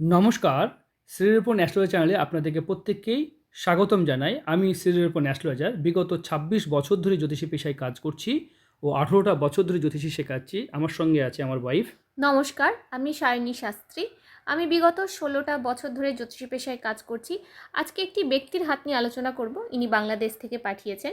নমস্কার। শ্রীরূপন অ্যাস্ট্রোলজার চ্যানেলে আপনাদেরকে প্রত্যেককেই স্বাগতম জানাই। আমি শ্রীরূপন অ্যাস্ট্রোলজার বিগত ২৬ বছর ধরে জ্যোতিষী পেশায় কাজ করছি ও আঠেরোটা বছর ধরে জ্যোতিষী শেখাচ্ছি। আমার সঙ্গে আছে আমার ওয়াইফ নমস্কার আমি সায়নী শাস্ত্রী। আমি বিগত ষোলোটা বছর ধরে জ্যোতিষী পেশায় কাজ করছি। আজকে একটি ব্যক্তির হাত নিয়ে আলোচনা করব। ইনি বাংলাদেশ থেকে পাঠিয়েছেন।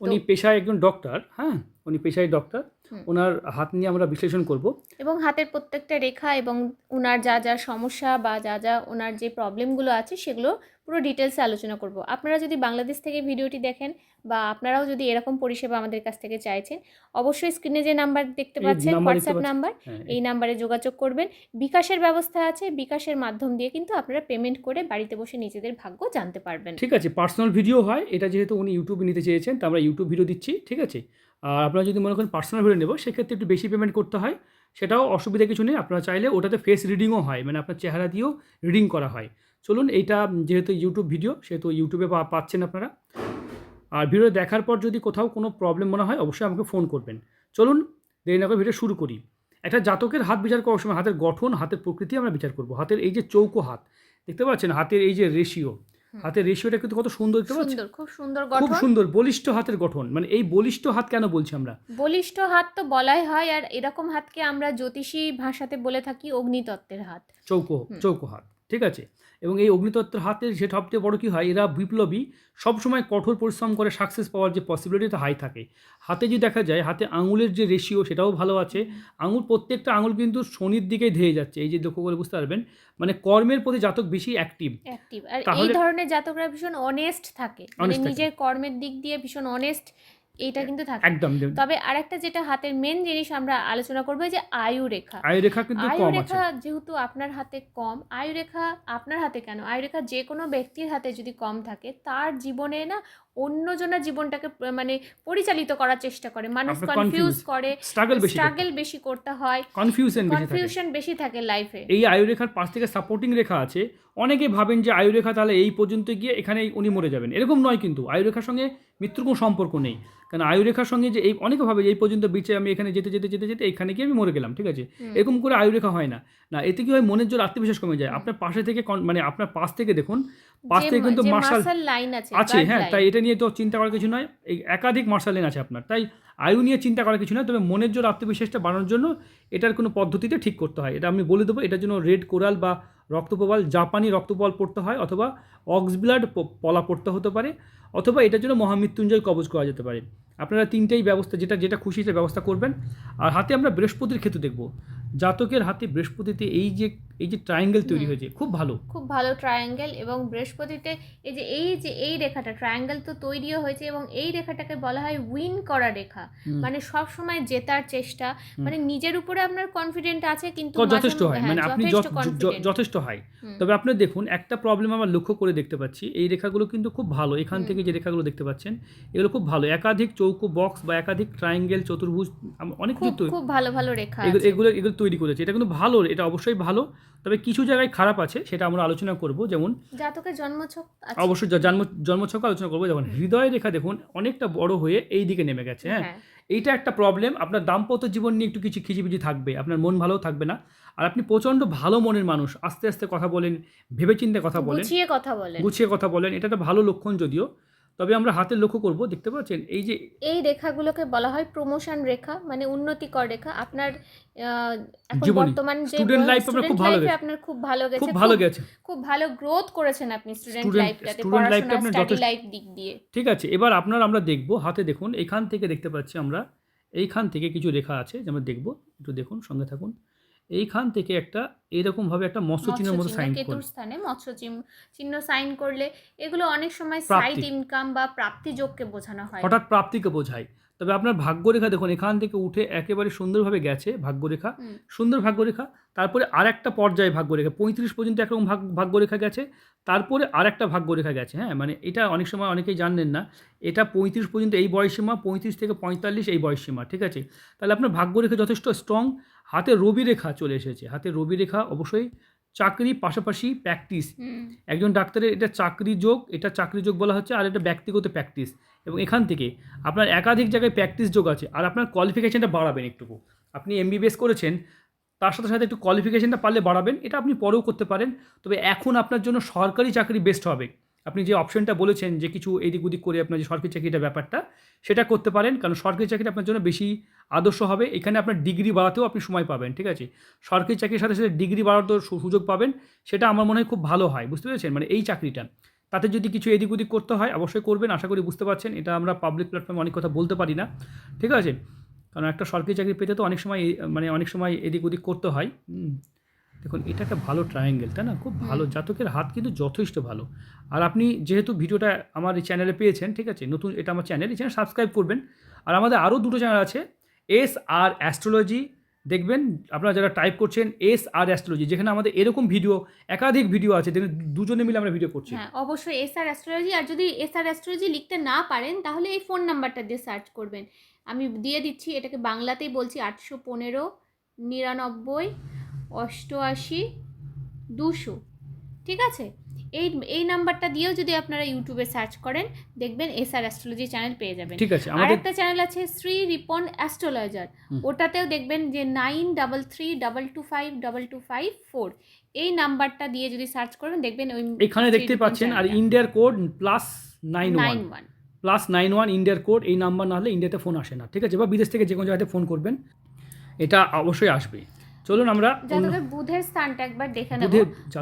উনি পেশায় একজন ডক্টর হ্যাঁ? উনি পেশায় ডক্টর। ওনার হাত নিয়ে আমরা বিশ্লেষণ করব। এবং হাতের প্রত্যেকটা রেখা এবং ওনার যা যা সমস্যা বা যা যা ওনার যে প্রবলেমগুলো আছে সেগুলো পুরো ডিটেলসে আলোচনা করব। আপনারা যদি বাংলাদেশ থেকে ভিডিওটি দেখেন বা আপনারাও যদি এরকম পরিষেবা আমাদের কাছ থেকে চাইছেন অবশ্যই স্ক্রিনে যে নাম্বার দেখতে পাচ্ছেন হোয়াটসঅ্যাপ নাম্বার হ্যাঁ এই নাম্বারে যোগাযোগ করবেন। বিকাশের ব্যবস্থা আছে বিকাশের মাধ্যম দিয়ে কিন্তু আপনারা পেমেন্ট করে বাড়িতে বসে নিজেদের ভাগ্য জানতে পারবেন। ঠিক আছে পার্সোনাল ভিডিও হয় এটা যেহেতু উনি ইউটিউবে নিতে চেয়েছেন তা আমরা ইউটিউব ভিডিও দিচ্ছি ঠিক আছে? আর আপনারা যদি মনে করেন পার্সোনাল ভিডিও নেব, সেক্ষেত্রে একটু বেশি পেমেন্ট করতে হয়। সেটাও অসুবিধা কিছু নেই। আপনারা চাইলে ওটাতে ফেস রিডিংও হয় মানে আপনার চেহারা দিয়েও রিডিং করা হয়। চলুন এইটা যেহেতু ইউটিউব ভিডিও সেহেতু ইউটিউবে পাচ্ছেন আপনারা। আর ভিডিও দেখার পর যদি কোথাও কোনো প্রবলেম মনে হয়, অবশ্যই আমাকে ফোন করবেন। চলুন দেরি না করে ভিডিও শুরু করি। একটা জাতকের হাত বিচার করার সময়, হাতের গঠন, হাতের প্রকৃতি আমরা বিচার করব। হাতের এই যে চৌকো হাত, দেখতে পাচ্ছেন? হাতের এই যে রেশিও হাতের রেশিওটা কিন্তু কত সুন্দর দেখতে পাচ্ছেন সুন্দর খুব সুন্দর গঠন। খুব সুন্দর বলিষ্ঠ হাতের গঠন। মানে এই বলিষ্ঠ হাত কেন বলছি আমরা? বলিষ্ঠ হাত তো বলাই হয় আর এরকম হাতকে আমরা জ্যোতিষী ভাষাতে বলে থাকি অগ্নিতত্ত্বের হাত। চৌকো। চৌকো হাত। ঠিক আছে? এবং এই অগ্নিতত্ত্বের হাতের যে সবচেয়ে বড় কী হয়? এরা বিপ্লবী সবসময় কঠোর পরিশ্রম করে সাকসেস পাওয়ার যে পসিবিলিটিটা হাই থাকে। হাতে যদি দেখা যায় হাতে আঙুলের যে রেশিও সেটাও ভালো আছে। আঙুল প্রত্যেকটা আঙুল কিন্তু শনির দিকেই ধেয়ে যাচ্ছে। এই যে লক্ষ্য করে বুঝতে পারবেন মানে কর্মের প্রতি জাতক বেশি অ্যাক্টিভ অ্যাক্টিভ আর এই ধরনের জাতকরা ভীষণ অনেস্ট থাকে। মানে নিজের কর্মের দিক দিয়ে ভীষণ অনেস্ট এইটা কিন্তু থাকে। একদম তবে আরেকটা যেটা হাতের মেন জিনিস আমরা আলোচনা করব যে আয়ু রেখা আয়ু রেখা কিন্তু আয়ু কম আছে। রেখা যেহেতু আপনার হাতে কম আয়ু রেখা আপনার হাতে কেন? আয়ু রেখা যে কোনো ব্যক্তির হাতে যদি কম থাকে তার জীবনে না অন্যজনের জীবনটাকে মানে পরিচালিত করার চেষ্টা করে। মানুষ কনফিউজ করে স্ট্রাগল বেশি করতে হয় কনফিউশন বেশি থাকে। কনফিউশন বেশি থাকে লাইফে এই আয়ুরেখার পাশ থেকে সাপোর্টিং রেখা আছে। অনেকে ভাবেন যে আয়ুরেখা তাহলে এই পর্যন্ত গিয়ে এখানে উনি মরে যাবেন। এরকম নয় কিন্তু আয়ুরেখার সঙ্গে মৃত্যুর কোনো সম্পর্ক নেই। কারণ আয়ুরেখার সঙ্গে যে এই অনেকে ভাবে এই পর্যন্ত বেঁচে আমি এখানে যেতে যেতে যেতে যেতে এখানে গিয়ে আমি মরে গেলাম ঠিক আছে? এরকম করে আয়ুরেখা হয় না। না এতে কি হয় মনের জোর আত্মবিশ্বাস কমে যায়। আপনার পাশে থেকে মানে আপনার পাশ থেকে দেখুন পাশ থেকে কিন্তু মার্শাল মার্শাল লাইন আছে আছে হ্যাঁ তাই এটা নিয়ে তো চিন্তা করার কিছু নয় এই একাধিক মার্শাল লাইন আছে আপনার। তাই আয়ু নিয়ে চিন্তা করার কিছু নয় তবে মনের জোর আত্মবিশ্বাসটা বাড়ানোর জন্য এটার কোনো পদ্ধতিতে ঠিক করতে হয়। এটা আমি বলে দেবো এটার জন্য রেড কোরাল বা রক্তপ্রবাল জাপানি রক্তপ্রবাল পড়তে হয় অথবা অক্সব্লাড পলা পড়তে হতে পারে অথবা এটার জন্য মহামৃত্যুঞ্জয় কবজ করা যেতে পারে। আপনারা তিনটেই ব্যবস্থা যেটা যেটা খুশি সেটা ব্যবস্থা করবেন। আর হাতে আমরা বৃহস্পতির ক্ষেত্রে দেখব। জাতকের হাতে বৃহস্পতিতে এই যে এই যে ট্রায়াঙ্গেল তৈরি হয়েছে খুব ভালো। খুব ভালো ট্রায়াঙ্গেল এবং বৃহস্পতিতে এই যে এই যে এই রেখাটা ট্রায়াঙ্গেল তো তৈরিও হয়েছে এবং এই রেখাটাকে বলা হয় উইন করা রেখা। মানে সব সময় জেতার চেষ্টা। মানে নিজের উপরে আপনার কনফিডেন্ট আছে কিন্তু যথেষ্ট হয়। হ্যাঁ, মানে আপনি যথেষ্ট। যথেষ্ট হয়। তবে আপনি দেখুন একটা প্রবলেম আমরা লক্ষ্য করে দেখতে পাচ্ছি। এই রেখাগুলো কিন্তু খুব ভালো। এখান থেকে যে রেখাগুলো দেখতে পাচ্ছেন এগুলো খুব ভালো। একাধিক চৌকো বক্স বা একাধিক ট্রায়াঙ্গেল চতুর্ভুজ অনেক কিছু খুব খুব ভালো ভালো রেখা এগুলো এগুলো তৈরি করেছে। এটা কিন্তু ভালো এটা অবশ্যই ভালো। তবে কিছু জায়গায় খারাপ আছে সেটা আমরা আলোচনা করব। যেমন জাতকের জন্মছক আছে? অবশ্যই জন্ম জন্মছক আলোচনা করব। যেমন হৃদয় রেখা দেখুন অনেকটা বড় হয়ে এই দিকে নেমে গেছে হ্যাঁ? হ্যাঁ। এইটা একটা প্রবলেম আপনার দাম্পত্য জীবন নিয়ে একটু কিছু খিচিবিচি থাকবে আপনার মন ভালো থাকবে না। আর আপনি প্রচণ্ড ভালো মনের মানুষ আস্তে আস্তে কথা বলেন ভেবেচিন্তে কথা বলেন গুছিয়ে কথা বলেন। গুছিয়ে কথা বলেন এটা একটা ভালো লক্ষণ যদিও। তবে আমরা হাতে লক্ষ্য করব দেখতে পাচ্ছেন এই যে এই রেখাগুলোকে বলা হয় প্রমোশন রেখা মানে উন্নতিকর রেখা। আপনার বর্তমান যে student life আপনার খুব ভালো গেছে। আপনার খুব ভালো গেছে খুব ভালো গেছে। খুব ভালো গ্রোথ করেছেন আপনি স্টুডেন্ট লাইফটাতে student life পড়াশোনা আপনার স্টাডি যথেষ্ট- লাইফ দিক দিয়ে। ঠিক আছে এবার আপনার আমরা দেখব হাতে দেখুন এখান থেকে দেখতে পাচ্ছি আমরা এইখান থেকে কিছু রেখা আছে যে আমরা দেখব একটু দেখুন সঙ্গে থাকুন। এইখান থেকে একটা এরকমভাবে একটা মৎস্য চিহ্নের মতো সাইন কেতুর স্থানে মৎস্য চিহ্ন- সাইন করলে এগুলো অনেক সময় সাইড ইনকাম বা প্রাপ্তি যোগকে বোঝানো হয়। হঠাৎ প্রাপ্তিকে বোঝায়। তবে আপনার ভাগ্যরেখা দেখুন এখান থেকে উঠে একেবারে সুন্দরভাবে গেছে ভাগ্যরেখা। সুন্দর ভাগ্যরেখা তারপরে আর একটা পর্যায়ে ভাগ্যরেখা পঁয়ত্রিশ পর্যন্ত একরকম ভাগ ভাগ্যরেখা গেছে। তারপরে আর একটা ভাগ্যরেখা গেছে হ্যাঁ? মানে এটা অনেক সময় অনেকেই জানলেন না এটা পঁয়ত্রিশ পর্যন্ত এই বয়সীমা পঁয়ত্রিশ থেকে পঁয়তাল্লিশ এই বয়সীমা ঠিক আছে? তাহলে আপনার ভাগ্যরেখা যথেষ্ট স্ট্রং হাতে রবি রেখা চলে এসেছে। হাতে রবি রেখা অবশ্যই চাকরি পাশাপাশি প্র্যাকটিস। একজন ডাক্তারের এটা চাকরি যোগ এটা চাকরি যোগ বলা হচ্ছে আর এটা ব্যক্তিগত প্র্যাকটিস এবং এখান থেকে আপনার একাধিক জায়গায় প্র্যাকটিস যোগ আছে আর আপনার কোয়ালিফিকেশনটা বাড়াবেন একটুকু। আপনি এমবিবিএস করেছেন তার সাথে সাথে একটু কোয়ালিফিকেশনটা পারলে বাড়াবেন এটা আপনি পরেও করতে পারেন। তবে এখন আপনার জন্য সরকারি চাকরি বেস্ট হবে। আপনি যে অপশনটা বলেছেন যে কিছু এদিক ওদিক করে আপনার যে সরকারি চাকরিটা ব্যাপারটা সেটা করতে পারেন। কারণ সরকারি চাকরি আপনার জন্য বেশি আদর্শ হবে এখানে আপনার ডিগ্রি বাড়াতেও আপনি সময় পাবেন ঠিক আছে? সরকারি চাকরির সাথে সাথে ডিগ্রি বাড়াতেও সুযোগ পাবেন সেটা আমার মনে হয় খুব ভালো হয় বুঝতে পেরেছেন? মানে এই চাকরিটা। তাতে যদি কিছু এদিক ওদিক করতে হয় অবশ্যই করবেন আশা করি বুঝতে পারছেন। এটা আমরা পাবলিক প্ল্যাটফর্মে অনেক কথা বলতে পারি না ঠিক আছে? কারণ একটা সরকারি চাকরি পেতে তো অনেক সময় মানে অনেক সময় এদিক ওদিক করতে হয় দেখুন এটা একটা ভালো ট্রায়াঙ্গেল তাই না? খুব ভালো জাতকের হাত কিন্তু যথেষ্ট ভালো। আর আপনি যেহেতু ভিডিওটা আমার এই চ্যানেলে পেয়েছেন ঠিক আছে? নতুন এটা আমার চ্যানেল এই চ্যানেল সাবস্ক্রাইব করবেন। আর আমাদের আরও দুটো চ্যানেল আছে এস আর অ্যাস্ট্রোলজি দেখবেন আপনারা যারা টাইপ করছেন এস আর অ্যাস্ট্রোলজি যেখানে আমাদের এরকম ভিডিও একাধিক ভিডিও আছে দেখুন দুজনে মিলে আমরা ভিডিও করছি। হ্যাঁ অবশ্যই এস আর অ্যাস্ট্রোলজি আর যদি এস আর অ্যাস্ট্রোলজি লিখতে না পারেন, তাহলে এই ফোন নাম্বারটা দিয়ে সার্চ করবেন। আমি দিয়ে দিচ্ছি, এটাকে বাংলাতেই বলছি, আটশো পনেরো, নিরানব্বই, অষ্টআশি, দুশো, ঠিক আছে? এই এই নাম্বারটা দিয়েও যদি আপনারা ইউটিউবে সার্চ করেন দেখবেন এস আর অ্যাস্ট্রোলজি চ্যানেল পেয়ে যাবেন। ঠিক আছে আর একটা চ্যানেল আছে শ্রী রিপন অ্যাস্ট্রোলজার। ওটাতেও দেখবেন যে nine double three double two five double two five four. এই নাম্বারটা দিয়ে যদি সার্চ করবেন দেখবেন ওই এখানে দেখতে পাচ্ছেন আর ইন্ডিয়ার code plus nine nine one. Plus nine one ইন্ডিয়ার কোড এই নাম্বার না হলে ইন্ডিয়াতে ফোন আসে না। ঠিক আছে বা বিদেশ থেকে যে কোনো জায়গাতে ফোন করবেন। এটা অবশ্যই আসবে। চলুন আমরা অন্য- বুধের স্থানটা একবার দেখে নেব।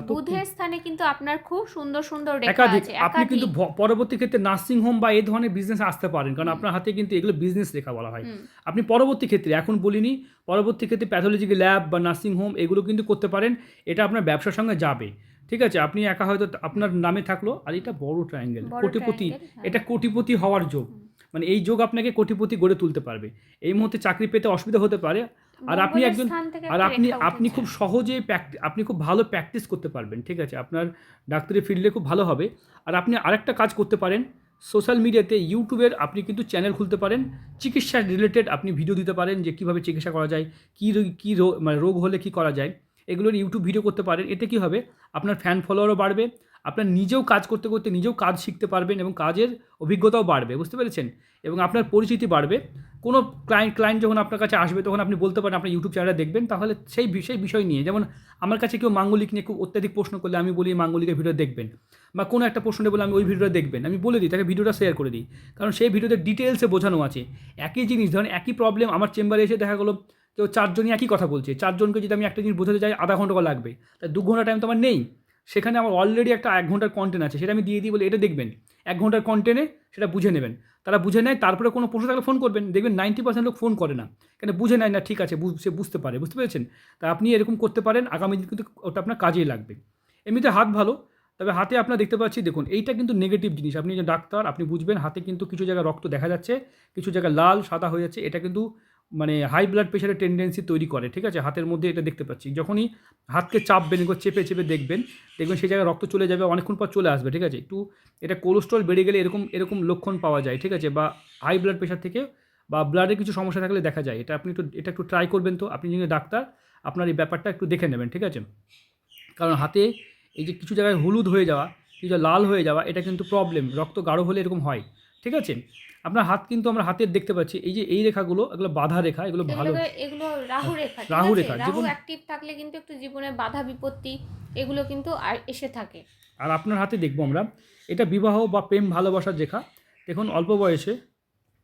বুধের স্থানে কিন্তু আপনার খুব সুন্দর সুন্দর রেখা আছে আপনি কিন্তু পরবর্তী ক্ষেত্রে নার্সিং হোম বা এই ধরনের বিজনেস আসতে পারেন কারণ আপনার হাতে কিন্তু এগুলো বিজনেস রেখা বলা হয়। আপনি পরবর্তী ক্ষেত্রে এখন বলিনি পরবর্তী ক্ষেত্রে প্যাথোলজিক্যাল ল্যাব বা নার্সিং হোম এগুলো কিন্তু করতে পারেন এটা আপনার ব্যবসার সঙ্গে যাবে। ঠিক আছে আপনি একা হয়তো আপনার নামে থাকল আর এটা বড় ট্রায়াঙ্গেল কোটিপতি হ্যাঁ। এটা কোটিপতি হওয়ার যোগ। মানে এই যোগ আপনাকে কোটিপতি গড়ে তুলতে পারবে। এই মুহূর্তে চাকরি পেতে অসুবিধা হতে পারে আর আপনি একজন আর আপনি আপনি খুব সহজে আপনি খুব ভালো প্র্যাকটিস করতে পারবেন ঠিক আছে? আপনার ডাক্তারি ফিল্ডে খুব ভালো হবে। আর আপনি আরেকটা কাজ করতে পারেন সোশ্যাল মিডিয়াতে ইউটিউবের আপনি কিন্তু চ্যানেল খুলতে পারেন চিকিৎসা রিলেটেড আপনি ভিডিও দিতে পারেন যে কীভাবে চিকিৎসা করা যায় কী রোগ- কী রোগ মানে রোগ হলে কী করা যায়। এগুলোর ইউটিউব ভিডিও করতে পারেন এতে কী হবে? আপনার ফ্যান ফলোয়ারও বাড়বে আপনার নিজেও কাজ করতে করতে নিজেও কাজ শিখতে পারবেন এবং কাজের অভিজ্ঞতাও বাড়বে, বুঝতে পেরেছেন? এবং আপনার পরিচিতি বাড়বে। কোনো ক্লায়েন্ট ক্লায়েন্ট যখন আপনার কাছে আসবে, তখন আপনি বলতে পারেন আপনি ইউটিউব চ্যানেলে দেখবেন। তাহলে সেই বিষয় বিষয় নিয়ে, যেমন আমার কাছে কেউ মাঙ্গলিক নিয়ে খুব অত্যাধিক প্রশ্ন করলে আমি বলি, মাঙ্গলিকের ভিডিও দেখবেন। বা কোনো একটা প্রশ্ন বলে, আমি ওই ভিডিওটা দেখবেন। আমি বলে দিই, তাকে ভিডিওটা শেয়ার করে দিই। কারণ সেই ভিডিওতে ডিটেলসে বোঝানো আছে। একই জিনিস, ধরেন একই প্রবলেম আমার চেম্বারে এসে দেখা গেলো, কেউ চারজনই একই কথা বলছে। চারজনকে যদি আমি একটা জিনিস বোঝাতে চাই, আধা ঘণ্টা লাগবে। তাই দু ঘণ্টা টাইম তো আমার নেই। সেখানে আমার অলরেডি একটা এক ঘণ্টার কন্টেন্ট আছে, সেটা আমি দিয়ে দিই বলে এটা দেখবেন। এক ঘণ্টার কন্টেন্টে সেটা বুঝে নেবেন। তারা বুঝে নেয়, তারপরে কোনো প্রশ্ন থাকলে ফোন করবেন। দেখবেন নাইনটি পার্সেন্ট লোক ফোন করে না। কেন বুঝে নেয় না, ঠিক আছে সে বুঝতে পারে, বুঝতে পেরেছেন? তা আপনি এরকম করতে পারেন, আগামী দিন কিন্তু ওটা আপনার কাজেই লাগবে। এমনিতে হাত ভালো, তবে হাতে আপনার দেখতে পাচ্ছি, দেখুন, এইটা কিন্তু নেগেটিভ জিনিস। আপনি যে ডাক্তার, আপনি বুঝবেন, হাতে কিন্তু কিছু জায়গায় রক্ত দেখা যাচ্ছে, কিছু জায়গায় লাল, সাদা হয়ে যাচ্ছে, এটা কিন্তু মানে হাই ব্লাড প্রেশারের টেন্ডেন্সি তৈরি করে, ঠিক আছে? হাতের মধ্যে এটা দেখতে পাচ্ছি। যখনই হাতকে চাপবেন এগুলো চেপে চেপে দেখবেন দেখবেন সেই জায়গায় রক্ত চলে যাবে, অনেকক্ষণ পর চলে আসবে, ঠিক আছে? একটু এটা কোলেস্ট্রল বেড়ে গেলে এরকম এরকম লক্ষণ পাওয়া যায়, ঠিক আছে? বা হাই ব্লাড প্রেশার থেকে বা ব্লাডের কিছু সমস্যা থাকলে দেখা যায়। এটা আপনি একটু, এটা একটু ট্রাই করবেন তো। আপনি যদি ডাক্তার, আপনার এই ব্যাপারটা একটু দেখে নেবেন, ঠিক আছে? কারণ হাতে এই যে কিছু জায়গায় হলুদ হয়ে যাওয়া, কিছু লাল হয়ে যাওয়া, এটা কিন্তু প্রবলেম রক্ত গাঢ় হলে এরকম হয়, ঠিক আছে? আপনার হাত কিন্তু আমরা হাতের দেখতে পাচ্ছি। এই যে এই রেখাগুলো এগুলো বাধা রেখা এগুলো ভালো। এগুলো রাহু রেখা রাহু রেখা, রাহু অ্যাক্টিভ থাকলে কিন্তু একটু জীবনে বাধা বিপত্তি এগুলো কিন্তু আর- এসে থাকে। আর আপনার হাতে দেখব আমরা এটা বিবাহ বা প্রেম ভালোবাসার রেখা। দেখুন অল্প বয়সে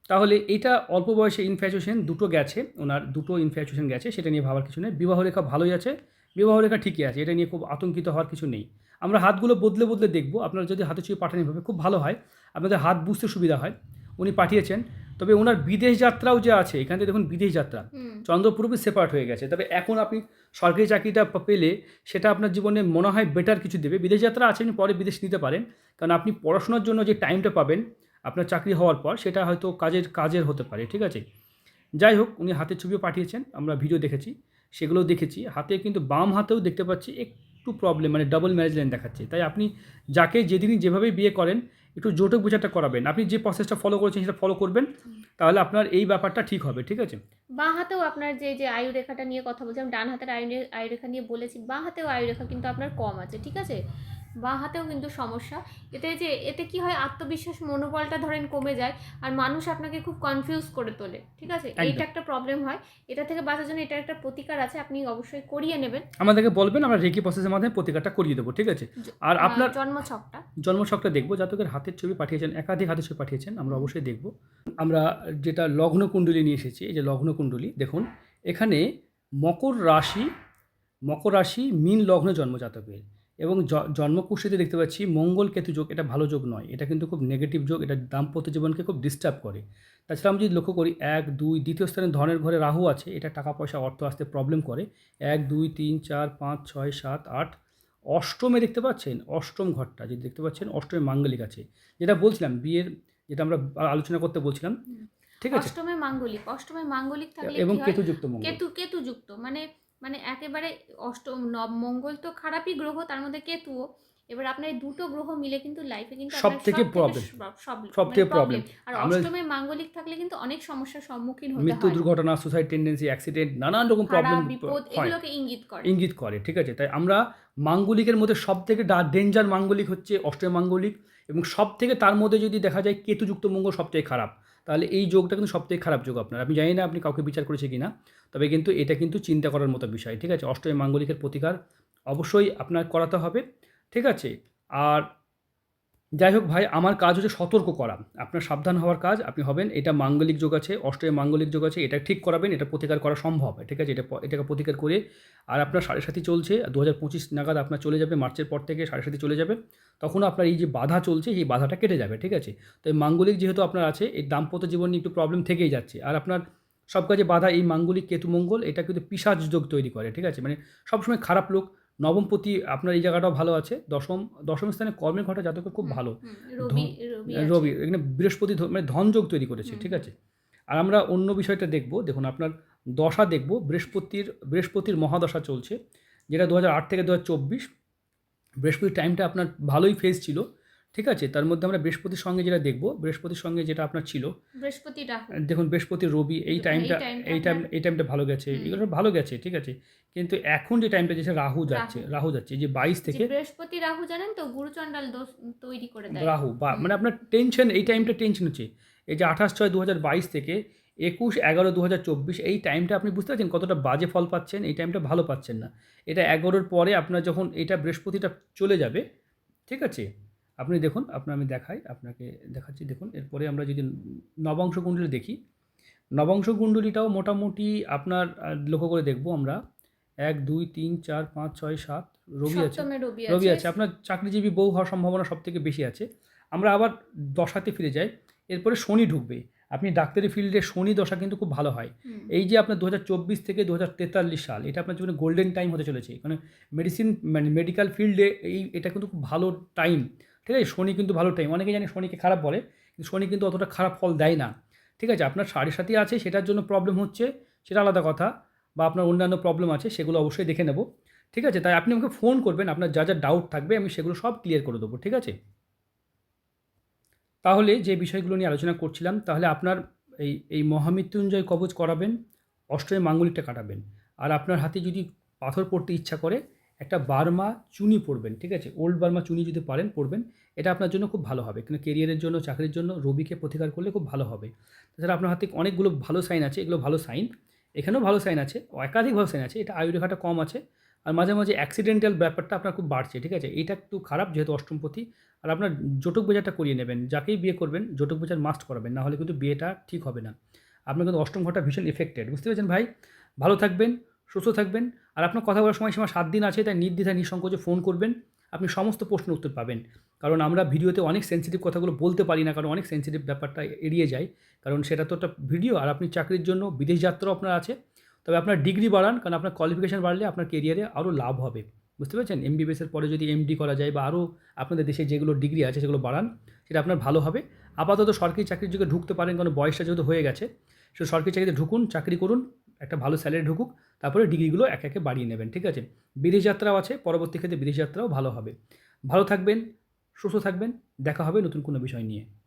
তাহলে এটা অল্প বয়সে ইনফ্যাচুয়েশন দুটো গেছে ওনার দুটো ইনফ্যাচুয়েশন গেছে সেটা নিয়ে ভাবার কিছু নেই। বিবাহ রেখা ভালোই আছে বিবাহ রেখা ঠিকই আছে এটা নিয়ে খুব আতঙ্কিত হওয়ার কিছু নেই। আমরা হাতগুলো বদলে বদলে দেখব। আপনারা যদি হাতে ছুঁয়ে পাঠান এভাবে খুব ভালো হয়। আপনাদের হাত বুঝতে সুবিধা হয়। উনি পাঠিয়েছেন। তবে ওনার বিদেশ যাত্রাও যে আছে এখান থেকে দেখুন বিদেশ যাত্রা। হুম। চন্দ্র পুরোপুরি সেপারেট হয়ে গেছে। তবে এখন আপনি সরকারি চাকরিটা পেলে সেটা আপনার জীবনে মনে হয় বেটার কিছু দেবে। বিদেশ যাত্রা আছে আপনি পরে বিদেশ নিতে পারেন। কারণ আপনি পড়াশোনার জন্য যে টাইমটা পাবেন আপনার চাকরি হওয়ার পর সেটা হয়তো কাজের কাজের হতে পারে ঠিক আছে? যাই হোক উনি হাতের ছবিও পাঠিয়েছেন আমরা ভিডিও দেখেছি। সেগুলোও দেখেছি। হাতে কিন্তু বাম হাতেও দেখতে পাচ্ছি একটু প্রবলেম মানে ডাবল ম্যারেজ লাইন দেখাচ্ছে। তাই আপনি যাকে যেদিনই যেভাবে বিয়ে করেন একটু জোটক বোঝাটা করাবেন। আপনি যে প্রসেসটা ফলো করেছেন সেটা ফলো করবেন, তাহলে আপনার এই ব্যাপারটা ঠিক হবে, ঠিক আছে? বাঁ হাতেও আপনার যে যে আয়ু রেখাটা নিয়ে কথা বলছিলাম ডান হাতের আয়ু আয়ু রেখা নিয়ে বলেছি, বাঁ হাতেও আয়ু রেখা কিন্তু আপনার কম আছে, ঠিক আছে? বাঁ হাতেও কিন্তু সমস্যা। এতে যে এতে কি হয় আত্মবিশ্বাস মনোবলটা ধরেন কমে যায় আর মানুষ আপনাকে খুব কনফিউজ করে তোলে ঠিক আছে। এইটা একটা প্রবলেম হয়। এটা থেকে বাঁচার জন্য এটা একটা প্রতিকার আছে আপনি অবশ্যই করিয়ে নেবেন। আমাদেরকে বলবেন আমরা রেকি প্রসেসের মাধ্যমে প্রতিকারটা করিয়ে দেবো ঠিক আছে? আর আপনার জন্মছকটা। জন্মছকটা দেখব জাতকের হাতের ছবি পাঠিয়েছেন একাধিক হাতের ছবি পাঠিয়েছেন আমরা অবশ্যই দেখব। আমরা যেটা লগ্ন কুণ্ডলী নিয়ে এসেছি এই যে লগ্ন কুণ্ডলী দেখুন এখানে মকর রাশি মকর রাশি মিন লগ্ন জন্মজাতকের। এবং জন্মকুষ্ঠিতে দেখতে পাচ্ছি মঙ্গল কেতু যোগ এটা ভালো যোগ নয়। এটা কিন্তু খুব নেগেটিভ যোগ এটা দাম্পত্য জীবনকে খুব ডিস্টার্ব করে। তাছাড়া আমি যদি লক্ষ্য করি এক দুই দ্বিতীয় স্থানে ধনের ঘরে রাহু আছে এটা টাকা পয়সা অর্থ আসতে প্রবলেম করে। এক দুই তিন চার পাঁচ ছয় সাত আট অষ্টমে দেখতে পাচ্ছেন অষ্টম ঘরটা যদি দেখতে পাচ্ছেন অষ্টমে মাঙ্গলিক আছে। যেটা বলছিলাম বিয়ের যেটা আমরা আলোচনা করতে বলছিলাম ঠিক আছে? অষ্টমে মাঙ্গলিক অষ্টমে মাঙ্গলিক থাকলে এবং কেতুযুক্ত মঙ্গল। কেতু কেতু যুক্ত মানে মানে একেবারে অষ্টম নব মঙ্গল তো খারাপই গ্রহ তার মধ্যে কেতুও। এবার আপনার দুটো গ্রহ মিলে কিন্তু লাইফে কিন্তু সব থেকে problem। সব- মানে থেকে problem। আর অষ্টমে মাঙ্গলিক থাকলে কিন্তু অনেক সমস্যার সম্মুখীন হতে হয়। মৃত্যু দুর্ঘটনা সুসাইড টেন্ডেন্সি অ্যাক্সিডেন্ট নানান রকম প্রবলেম বিপদ এগুলোকে ইঙ্গিত করে। ইঙ্গিত করে ঠিক আছে? তাই আমরা মাঙ্গলিকের মধ্যে সব থেকে ডেঞ্জার মাঙ্গলিক হচ্ছে অষ্টম মাঙ্গলিক এবং সব থেকে তার মধ্যে যদি দেখা যায় কেতুযুক্ত মঙ্গল সবথেকে খারাপ। তাহলে এই যোগটা কিন্তু সবথেকে খারাপ যোগ আপনার। আমি জানি না আপনি কাউকে বিচার করেছে কি না তবে কিন্তু এটা কিন্তু চিন্তা করার মতো বিষয়, ঠিক আছে? অষ্টমী মাঙ্গলিকের প্রতিকার অবশ্যই আপনার করাতে হবে, ঠিক আছে? আর যাই হোক ভাই, আমার কাজ হচ্ছে সতর্ক করা। আপনার সাবধান হওয়ার কাজ, আপনি হবেন, এটা মাঙ্গলিক যোগ আছে অষ্টমী মাঙ্গলিক যোগ আছে, এটা ঠিক করাবেন, এটা প্রতিকার করা সম্ভব, ঠিক আছে? এটা এটাকে প্রতিকার করে, আর আপনার সাড়ে সাথী চলছে দু হাজার পঁচিশ নাগাদ আপনার চলে যাবে, মার্চের পর থেকে সাড়ে সাথী চলে যাবে, তখন আপনার এই যে বাধা চলছে, এই বাধাটা কেটে যাবে, ঠিক আছে? তো এই মাঙ্গলিক যেহেতু আপনার আছে, এই দাম্পত্য জীবনে একটু প্রবলেম থেকেই যাচ্ছে, আর আপনার সব কাজে বাধা এই মাঙ্গলিক কেতু মঙ্গল, এটা কিন্তু পিসাজ যোগ তৈরি করে, ঠিক আছে? মানে সবসময় খারাপ লোক নবমপতি আপনার এই জায়গাটাও ভালো আছে। দশম দশম স্থানে কর্মের ঘটা জাতকের খুব ভালো। রবি এখানে বৃহস্পতি মানে ধনযোগ তৈরি করেছে ঠিক আছে? আর আমরা অন্য বিষয়টা দেখব দেখুন আপনার দশা দেখব বৃহস্পতির বৃহস্পতির মহাদশা চলছে যেটা দু আট থেকে দু চব্বিশ। বৃহস্পতির টাইমটা আপনার ভালোই ফেজ ছিল। ঠিক আছে? তার মধ্যে আমরা বৃহস্পতির সঙ্গে যেটা দেখব বৃহস্পতির সঙ্গে যেটা আপনার ছিল বৃহস্পতি রাহু। দেখুন বৃহস্পতি রবি এই টাইমটা এই টাইম এই টাইমটা ভালো গেছে। এগুলো ভালো গেছে ঠিক আছে? কিন্তু এখন যে টাইমটা যাচ্ছে রাহু যাচ্ছে রাহু যাচ্ছে। যে বাইশ থেকে বৃহস্পতি রাহু জানেন তো গুরুচণ্ডাল দোষ তৈরি করে দেয়। রাহু বা মানে আপনার টেনশন এই টাইমটা টেনশন হচ্ছে। এই যে আঠাশ ছয় দু হাজার বাইশ থেকে একুশ এগারো দু হাজার চব্বিশ এই টাইমটা আপনি বুঝতে পারছেন কতটা বাজে ফল পাচ্ছেন? এই টাইমটা ভালো পাচ্ছেন না। এটা এগারোর পরে আপনার যখন এটা বৃহস্পতিটা চলে যাবে ঠিক আছে? আপনি দেখুন আপনার আমি দেখাই আপনাকে দেখাচ্ছি দেখুন। এরপরে আমরা যদি নবাংশ কুণ্ডলী দেখি নবাংশ কুণ্ডলীটাও মোটামুটি আপনার লক্ষ্য করে দেখব আমরা। এক দুই তিন চার পাঁচ ছয় সাত রবি আছে। রবি আছে। আপনার চাকরিজীবী বউ হওয়ার সম্ভাবনা সব থেকে বেশি আছে। আমরা আবার দশাতে ফিরে যাই। এরপরে শনি ঢুকবে। আপনি ডাক্তারি ফিল্ডে শনি দশা কিন্তু খুব ভালো হয়। এই যে আপনার দু হাজার চব্বিশ থেকে দু তেতাল্লিশ সাল এটা আপনার জীবনে গোল্ডেন টাইম হতে চলেছে। মানে মেডিসিন মানে মেডিকেল ফিল্ডে এই এটা কিন্তু খুব ভালো টাইম ঠিক আছে? শনি কিন্তু ভালো টাইম অনেকে জানি শনিকে খারাপ বলে, কিন্তু শনি কিন্তু অতটা খারাপ ফল দেয় না। ঠিক আছে? আপনার সাড়ে সাথে আছে, সেটার জন্য প্রবলেম হচ্ছে, সেটা আলাদা কথা, বা আপনার অন্যান্য প্রবলেম আছে, সেগুলো অবশ্যই দেখে নেব। ঠিক আছে? তাই আপনি আমাকে ফোন করবেন, আপনার যা যা ডাউট থাকবে, আমি সেগুলো সব ক্লিয়ার করে দেবো, ঠিক আছে? তাহলে যে বিষয়গুলো নিয়ে আলোচনা করছিলাম, তাহলে আপনার এই এই মহামৃত্যুঞ্জয় কবচ করাবেন অষ্টমী মাঙ্গলিকটা কাটাবেন। আর আপনার হাতে যদি পাথর পড়তে ইচ্ছা করে একটা বার্মা চুনি পরবেন, ঠিক আছে? ওল্ড বার্মা চুনি যদি পারেন পড়বেন এটা আপনার জন্য খুব ভালো হবে। কিন্তু কেরিয়ারের জন্য, চাকরির জন্য রবিকে প্রতিকার করলে খুব ভালো হবে। তাছাড়া আপনার হাতে অনেকগুলো ভালো সাইন আছে, এগুলো ভালো সাইন এখানেও ভালো সাইন আছে, একাধিক ভালো সাইন আছে, এটা আয়ুরেখাটা কম আছে। আর মাঝে মাঝে অ্যাক্সিডেন্টাল ব্যাপারটা আপনার খুব বাড়ছে, ঠিক আছে? এটা একটু খারাপ যেহেতু অষ্টমপতি। আর আপনার জটক বেজারটা করিয়ে নেবেন, যাকেই বিয়ে করবেন, জটক বেজার মাস্ট করাবেন না হলে কিন্তু বিয়েটা ঠিক হবে না। আপনার কিন্তু অষ্টম ঘরটা ভীষণ এফেক্টেড বুঝতে পেরেছেন ভাই? ভালো থাকবেন সুস্থ থাকবেন। আর আপনার কথা বলার সময় সীমা সাত দিন আছে, তাই নির্দ্বিধায়, নিঃসংকোচে ফোন করবেন। আপনি সমস্ত প্রশ্ন উত্তর পাবেন। কারণ আমরা ভিডিওতে অনেক সেন্সিটিভ কথাগুলো বলতে পারি না, কারণ অনেক সেন্সিটিভ ব্যাপারটা এড়িয়ে যায়। কারণ সেটা তো একটা ভিডিও, আর আপনি চাকরির জন্য বিদেশ যাত্রাও আপনার আছে। তবে আপনার ডিগ্রি বাড়ান, কারণ আপনার কোয়ালিফিকেশন বাড়লে আপনার কেরিয়ারে আরও লাভ হবে। বুঝতে পেরেছেন? এমবিবিএসের পরে যদি এমডি করা যায় বা আরও আপনাদের দেশে যেগুলো ডিগ্রি আছে, সেগুলো বাড়ান, সেটা আপনার ভালো হবে। আপাতত সরকারি চাকরির যুগে ঢুকতে পারেন, কারণ বয়সটা যেহেতু হয়ে গেছে, সে সরকারি চাকরিতে ঢুকুন, চাকরি করুন। একটা ভালো স্যালারি ঢুকুক, তারপরে ডিগ্রিগুলো এক একে বাড়িয়ে নেবেন, ঠিক আছে? বিদেশ যাত্রাও আছে, পরবর্তী ক্ষেত্রে বিদেশ যাত্রাও ভালো হবে। ভালো থাকবেন, সুস্থ থাকবেন, দেখা হবে নতুন কোনো বিষয় নিয়ে।